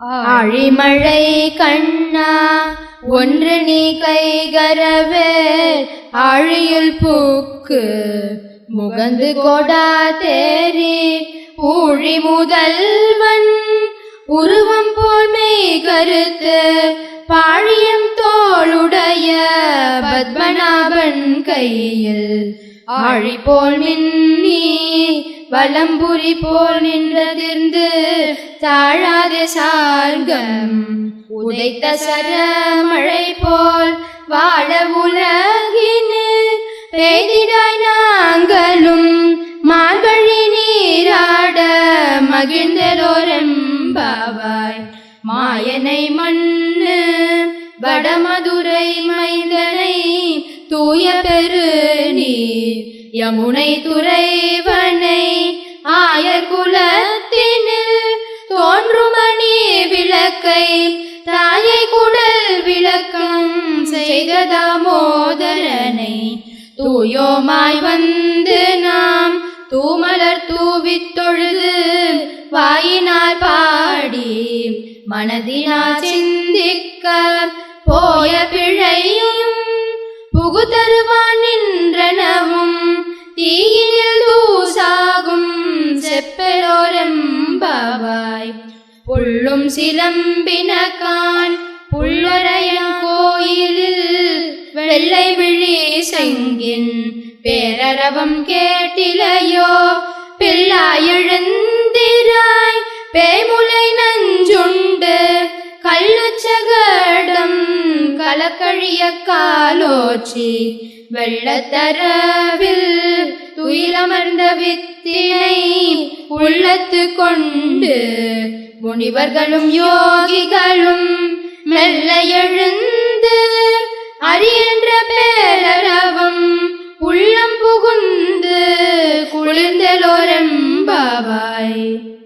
ஆழிமழை கண்ணா ஒன்று நீ கைகரவே ஆழியில் பூக்கு முகந்து கொடா தேரி ஊழி முதல்வன் உருவம் போல் மெய் கருத்து பாழியம் தோளுடைய பத்மநாபன் கையில் ஆழி போல் மின்னி வலம்புரி போல் நின்றதிர்ந்து தாழாத சார்கம் உதைத்த சரமழை போல் வாழ உலகினில் பெய்திடாய் நாங்களும் மார்கழி நீராட மகிழ்ந்தரோரம்பாவாய் மாயனை மண்ணு வடமதுரை மைந்தனை தூய பெரு நீர் யமுனை துறைவனை ஆயர் குல தாயை குடல் விளக்கம் செய்த தாமோதரனை தூயோமாய் வந்து நாம் தூமலர் தூவித்தொழுது வாயினால் பாடி மனதினால் சிந்திக்க போய பிழையும் புகுதருவான் நின்றனவும் தீயினில் தூசாகும் செப்பலோரெம்பாவாய் புள்ளும் சிலம்பினகான் புள்ளரையன் கோயிலில் வெள்ளை விழி செங்கின் பேரரவம் கேட்டிலையோ பிள்ளாய் எழுந்திராய் பேமுலை நஞ்சுண்டு கள்ளச்சகடம் கலக்கழிய காலோச்சி வெள்ளத்தரவில் துயிலமர்ந்த வித் தினை உள்ளத்து கொண்டு முனிவர்களும் யோகிகளும் மெல்ல எழுந்து அரியன்ற பேரரவம் உள்ளம் புகுந்து குளிர்ந்தலோரம்பாவாய்